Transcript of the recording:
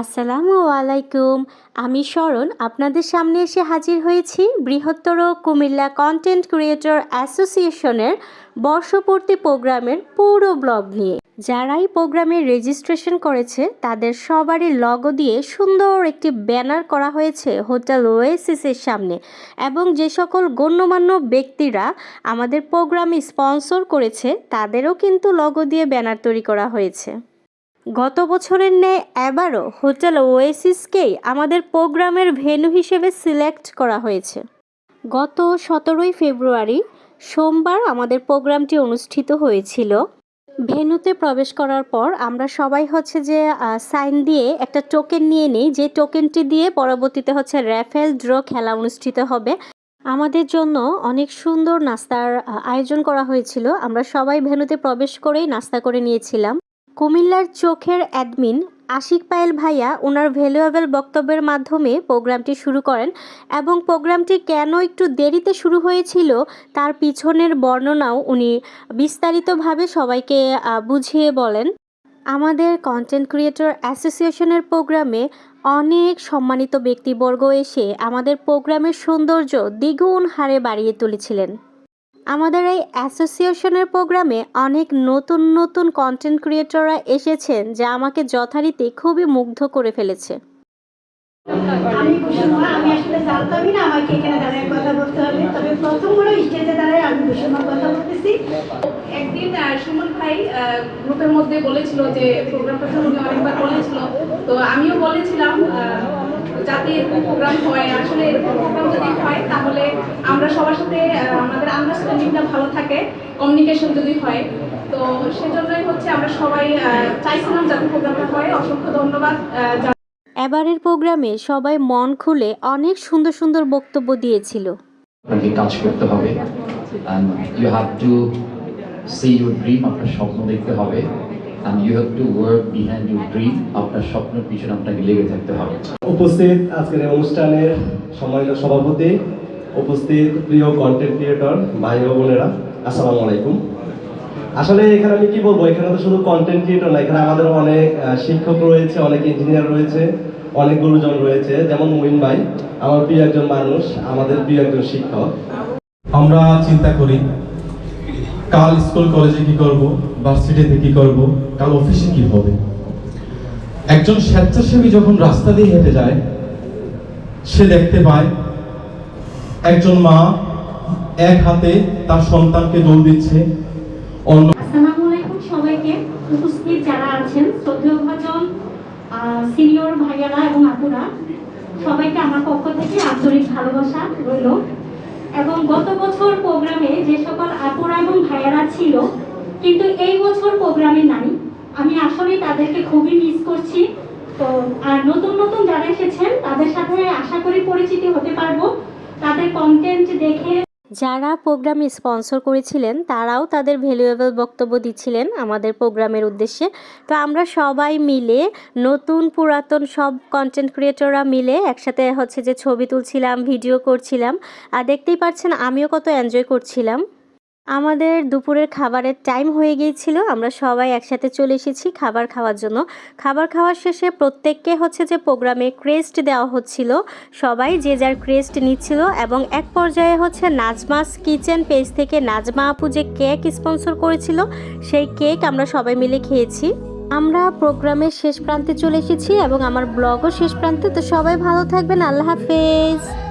আসসালামু আলাইকুম। আমি শরণ আপনাদের সামনে এসে হাজির হয়েছি বৃহত্তর কুমিল্লা কন্টেন্ট ক্রিয়েটর অ্যাসোসিয়েশনের বর্ষপূর্তি প্রোগ্রামের পুরো ব্লগ নিয়ে। যারাই প্রোগ্রামে রেজিস্ট্রেশন করেছে, তাদের সবারই লগো দিয়ে সুন্দর একটি ব্যানার করা হয়েছে হোটেল ওয়েসিসের সামনে এবং যে সকল গণ্যমান্য ব্যক্তিরা আমাদের প্রোগ্রামে স্পন্সর করেছে, তাদেরও কিন্তু লগো দিয়ে ব্যানার তৈরি করা হয়েছে। গত বছরের ন্যায় এবারও হোটেল ওয়েসিসকেই আমাদের প্রোগ্রামের ভেন্যু হিসেবে সিলেক্ট করা হয়েছে। গত সতেরোই ফেব্রুয়ারি সোমবার আমাদের প্রোগ্রামটি অনুষ্ঠিত হয়েছিল। ভেন্যুতে প্রবেশ করার পর আমরা সবাই হচ্ছে যে সাইন দিয়ে একটা টোকেন নিয়ে নিই। যে টোকেনটি দিয়ে পরবর্তীতে হচ্ছে র্যাফেল ড্র খেলা অনুষ্ঠিত হবে। আমাদের জন্য অনেক সুন্দর নাস্তার আয়োজন করা হয়েছিল। আমরা সবাই ভেনুতে প্রবেশ করেই নাস্তা করে নিয়েছিলাম। কুমিল্লার চোখের অ্যাডমিন আশিক পায়েল ভাইয়া ওনার ভ্যালুয়েবল বক্তব্যের মাধ্যমে প্রোগ্রামটি শুরু করেন এবং প্রোগ্রামটি কেন একটু দেরিতে শুরু হয়েছিল তার পিছনের বর্ণনাও উনি বিস্তারিতভাবে সবাইকে বুঝিয়ে বলেন। আমাদের কন্টেন্ট ক্রিয়েটর অ্যাসোসিয়েশনের প্রোগ্রামে অনেক সম্মানিত ব্যক্তিবর্গ এসে আমাদের প্রোগ্রামের সৌন্দর্য দ্বিগুণ হারে বাড়িয়ে তুলেছিলেন। আমাদের এই অ্যাসোসিয়েশনের প্রোগ্রামে অনেক নতুন নতুন কন্টেন্ট ক্রিয়েটররা এসেছেন যা আমাকে যথারীতি খুবই মুগ্ধ করে ফেলেছে। ভাই গ্রুপের মধ্যে বলেছিল যে প্রোগ্রামটা তো উনি অনেকবার বলেছিল। তো আমিও বলেছিলাম যাতে এরকম প্রোগ্রাম হয়। আসলে এরকম প্রোগ্রাম যদি হয় তাহলে আমরা সবার সাথে আমাদের আন্ডারস্ট্যান্ডিংটা ভালো থাকে কমিউনিকেশন যদি হয়। তো সেজন্যই হচ্ছে আমরা সবাই চাইছিলাম যাতে প্রোগ্রামটা হয়। অসংখ্য ধন্যবাদ এবারের প্রোগ্রামে সবাই মন খুলে অনেক সুন্দর সুন্দর বক্তব্য দিয়েছিল। আপনাকে কাজ করতে হবে। You have to see your dream আপনার স্বপ্ন দেখতে হবে and you have to work behind your dream আপনার স্বপ্নের পিছনে আপনাকে লেগে থাকতে হবে। উপস্থিত আজকের অনুষ্ঠানের সম্মানিত সভাপতি উপস্থিত প্রিয় কন্টেন্ট ক্রিয়েটর ভাই বোনেরা আসসালামু আলাইকুম। আসলে এখানে আমি কি বলব এখানে তো শুধু কন্টেন্ট ক্রিয়েটর না এখানে আমাদের অনেক শিক্ষক রয়েছে অনেক ইঞ্জিনিয়ার রয়েছে অনেক গুরুজন রয়েছে যেমন মুইন ভাই আমার প্রিয় একজন মানুষ আমাদের প্রিয় একজন শিক্ষক। আমরা চিন্তা করি কাল স্কুল কলেজে কি করব? ভার্সিটিতে কি করব? কাল অফিসে কি হবে? একজন স্বেচ্ছাসেবী যখন রাস্তা দিয়ে হেঁটে যায়, সে দেখতে পায় একজন মা এক হাতে তার সন্তানকে দৌড় দিচ্ছে। অন্য সবাইকে। উপস্থিত যারা আছেন সিনিয়র ভাইয়ারা এবং আপুরা, সবাইকে আমার পক্ষ থেকে আন্তরিক ভালোবাসা রইল। এবং গত বছর প্রোগ্রামে যে সকল আপুরা এবং ভাইয়ারা ছিল, কিন্তু এই বছর প্রোগ্রামে নাই। আমি আসলে তাদেরকে খুবই মিস করছি। তো, আর নতুন নতুন যারা এসেছেন, তাদের সাথে আশা করি পরিচিতি হতে পারব। তাদের কন্টেন্ট দেখে যারা প্রোগ্রাম স্পন্সর করেছিলেন, তারাও তাদের ভ্যালুয়েবল বক্তব্য দিচ্ছিলেন আমাদের প্রোগ্রামের উদ্দেশ্যে। তো আমরা সবাই মিলে, নতুন, পুরাতন সব কন্টেন্ট ক্রিয়েটররা মিলে একসাথে হচ্ছে যে ছবি তুলছিলাম ভিডিও করছিলাম। আর দেখতেই পাচ্ছেন, আমিও কত এনজয় করছিলাম। আমাদের দুপুরের খাবারের টাইম হয়ে গিয়েছিল। আমরা সবাই একসাথে চলে এসেছি খাবার খাওয়ার জন্য। খাবার খাওয়ার শেষে প্রত্যেককে হচ্ছে যে প্রোগ্রামে ক্রেস্ট দেওয়া হচ্ছিল। সবাই যে যার ক্রেস্ট নিচ্ছিল এবং এক পর্যায়ে হচ্ছে নাজমাস কিচেন পেজ থেকে নাজমা আপু যে কেক স্পন্সর করেছিল, সেই কেক আমরা সবাই মিলে খেয়েছি। আমরা প্রোগ্রামের শেষ প্রান্তে চলে এসেছি এবং আমার ব্লগও শেষ প্রান্তে। তো সবাই ভালো থাকবেন। আল্লাহ হাফেজ।